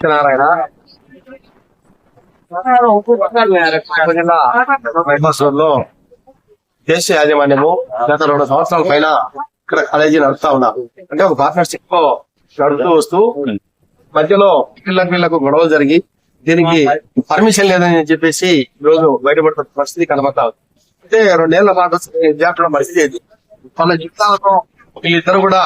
సత్యనారాయణ దేశ యాజమాన్యము గత రెండు సంవత్సరాల పైన ఇక్కడ కాలేజీ నడుపుతా ఉన్నా. అంటే ఒక పార్ట్నర్షిప్లో నడుపుతూ వస్తూ మధ్యలో పిల్లలకు వీళ్ళకు గొడవలు జరిగి దీనికి పర్మిషన్ లేదని చెప్పేసి ఈ రోజు బయటపడుతున్న పరిస్థితి కనబడతా ఉంది. రెండు రెండేళ్ళ పాటు విద్యార్థుల పరిస్థితి ఇది వాళ్ళ జీవితాలతో వీళ్ళిద్దరు కూడా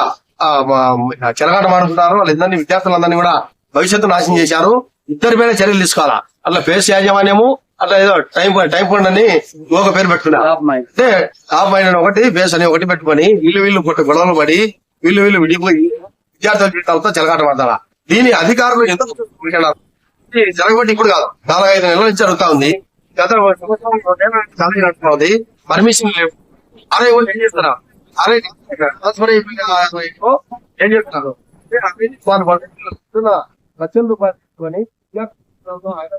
చెలగాట మాడుతున్నారు వాళ్ళిద్దరిని విద్యార్థులందరినీ కూడా భవిష్యత్తు నాశనం చేశారు. ఇద్దరి పైన చర్యలు తీసుకోవాలా? అట్లా పేరు యాజమాన్యము అట్లా ఏదో టైం టైం పండు అని ఒక పేరు పెట్టుకున్నాయి ఒకటి బేస్ అని ఒకటి పెట్టుకొని వీళ్ళు వీళ్ళు గొడవలు పడి వీళ్ళు వీళ్ళు విడిపోయి విద్యార్థుల జీవితాలతో చెలగాట పడతారా దీని అధికారులు ఎందుకు జరగబట్టి ఇప్పుడు కాదు. నాలుగైదు నెలల నుంచి జరుగుతా ఉంది. గత ఉంది పర్మిషన్ లేవు. అరే ఏం చేస్తారా అరే ఏం ప్రజలను పాల్గొని ఆయన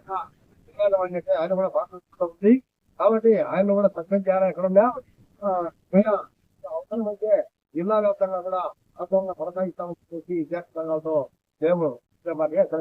అంటే ఆయన కూడా బాగుంటుంది కాబట్టి ఆయన కూడా సక్సెస్ చేయాలని ఎక్కడ ఉన్నా అవసరమైతే జిల్లా వ్యాప్తంగా కూడా అర్థంగా కొనసాగిస్తామని చెప్పి విద్యార్థి సంఘాలతో మేము రేపటి ఎక్కడ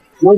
Ini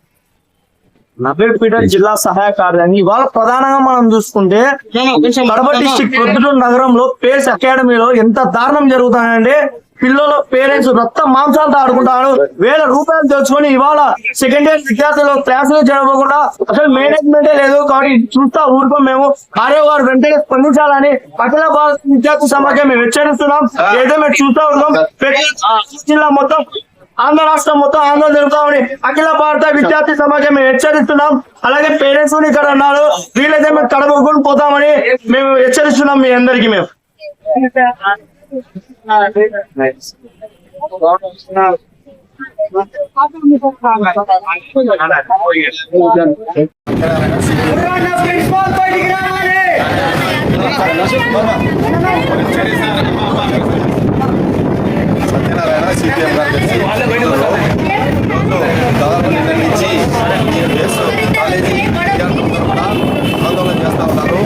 నర్సపేట జిల్లా సహాయ కార్యాలయం ఇవాళ ప్రధానంగా మనం చూసుకుంటే కడప డిస్టిక్ ప్రొద్దుటూరు నగరంలో పేస్ అకాడమీలో ఎంత దారుణం జరుగుతాయంటే పిల్లలు పేరెంట్స్ రక్త మాంసాలతో ఆడుకుంటారు. వేల రూపాయలు తెచ్చుకొని ఇవాళ సెకండ్ ఇయర్ విద్యార్థులు క్లాసులు జరగకుండా అసలు మేనేజ్మెంటే లేదు కాబట్టి చూస్తా ఊరుకోం మేము. కార్య గారు వెంటనే స్పందించాలని అఖిల భారత విద్యార్థి సమాఖ్య మేము హెచ్చరిస్తున్నాం. ఏదో మేము చూస్తా ఉన్నాం. ప్రతి జిల్లా మొత్తం ఆంధ్ర రాష్ట్రం మొత్తం ఆందోళన జరుగుతామని అఖిల భారత విద్యార్థి సమాజం మేము హెచ్చరిస్తున్నాం. అలాగే పేరెంట్స్ ఇక్కడ అన్నారు వీళ్ళైతే మేము కడగొట్టుకుని పోతామని మేము హెచ్చరిస్తున్నాం మీ అందరికి మేము. సత్యనారాయణ సిపిఎం గారు దాదాపు నిన్న నుంచి కాలేజీ కూడా ఆందోళన చేస్తా ఉన్నారు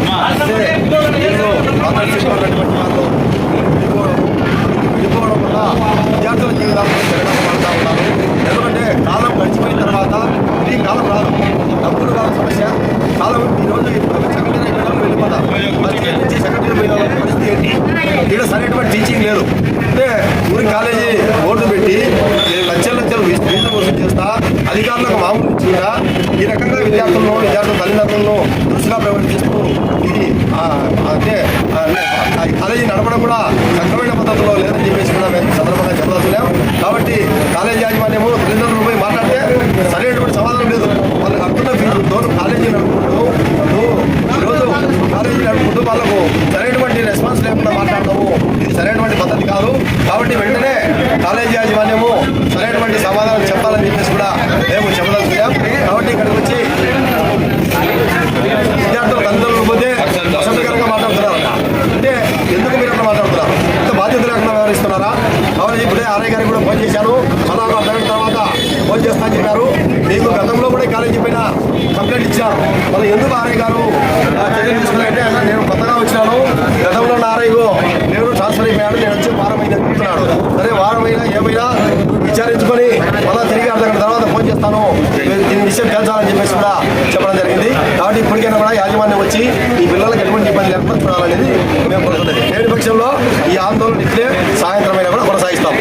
విడిపోవడం వల్ల విద్యార్థుల జీవితాలను జరగడం పడుతూ ఉన్నారు ఎందుకంటే కాలం గడిచిపోయిన తర్వాత ఈ కాలం రాదు డబ్బులు కాదు సమస్య కాలం ఈరోజు రోజు వాళ్ళు వెళ్ళిపోతారు నుంచి పోయిన వాళ్ళ పరిస్థితి ఏంటి? ఇక్కడ సరైనటువంటి టీచింగ్ లేదు అంటే ఊరి కాలేజీ బోర్డు పెట్టి లక్షల లక్షలు ఫీజులు కోసం చేస్తా అధికారులకు మామూలు ఇచ్చిందా ఈ రకంగా విద్యార్థులను విద్యార్థుల తల్లిదండ్రులను దృష్టిగా ప్రవర్తిస్తూ ఇది అంటే కాలేజీ నడపడం కూడా సక్రమైన పద్ధతిలో లేదని చెప్పేసి కూడా మేము సందర్భంగా చెప్పదలుచున్నాం కాబట్టి కాలేజీ యాజమాన్యము తల్లిదండ్రులు పోయి మాట్లాడితే సరైనటువంటి సమాధానం లేదు వాళ్ళకి అర్థున్న ఫీజు తోడు కాలేజీ నడుపుకుంటూ నువ్వు ఈరోజు కాలేజీ నడుపుకుంటూ వాళ్ళకు సరైనటువంటి రెస్పాన్స్ లేకుండా మాట్లాడతాము ఇది సరైనటువంటి పద్ధతి కాదు కాబట్టి వెంటనే కాలేజీ యాజమాన్యము సరైనటువంటి సమాధానం చెప్పాలని చెప్పేసి కూడా మేము చెప్పదలుచున్నాం కాబట్టి ఇక్కడికి వచ్చి విద్యార్థులు తల్లిదండ్రులు పోతే అసభ్యకరంగా మాట్లాడుతున్నారు అంటే ఎందుకు మీరు అట్లా మాట్లాడుతున్నారు ఇంత బాధ్యత లేకుండా వ్యవహరిస్తున్నారా కాబట్టి ఇప్పుడే ఆర్ఐ గారికి కూడా ఫోన్ చేశాను పదహారు అర్థమైన తర్వాత ఫోన్ చేస్తా చెప్పారు. మీకు గతంలో కూడా కాలేజీ పైన కంప్లైంట్ ఇచ్చారు. మరి ఎందుకు ఆర్ఐ గారు చర్యలు తీసుకున్నాయంటే అన్న నేను కొత్తగా వచ్చినాను. గతంలో ఉన్న ఆర్ఐగో నేను ట్రాన్స్ఫర్ అయిపోయాడు నేను వచ్చి వారం అయిందని చెప్తున్నాడు. సరే వారమైనా ఏమైనా విచారించుకొని మళ్ళీ తిరిగి అర్థం తర్వాత ఫోన్ చేస్తాను. దీని విషయం తెలుసాలని చెప్పేసి కూడా చెప్పడం జరిగింది. కాబట్టి ఇప్పటికైనా కూడా యాజమాన్యం వచ్చి ఈ పిల్లలకు ఎటువంటి ఇబ్బంది లేకుండా చూడాలనేది మేము కోరుతున్నది లేని పక్షంలో ఈ ఆందోళన ఇట్లే సాయంత్రమైనా కూడా కొనసాగిస్తాం.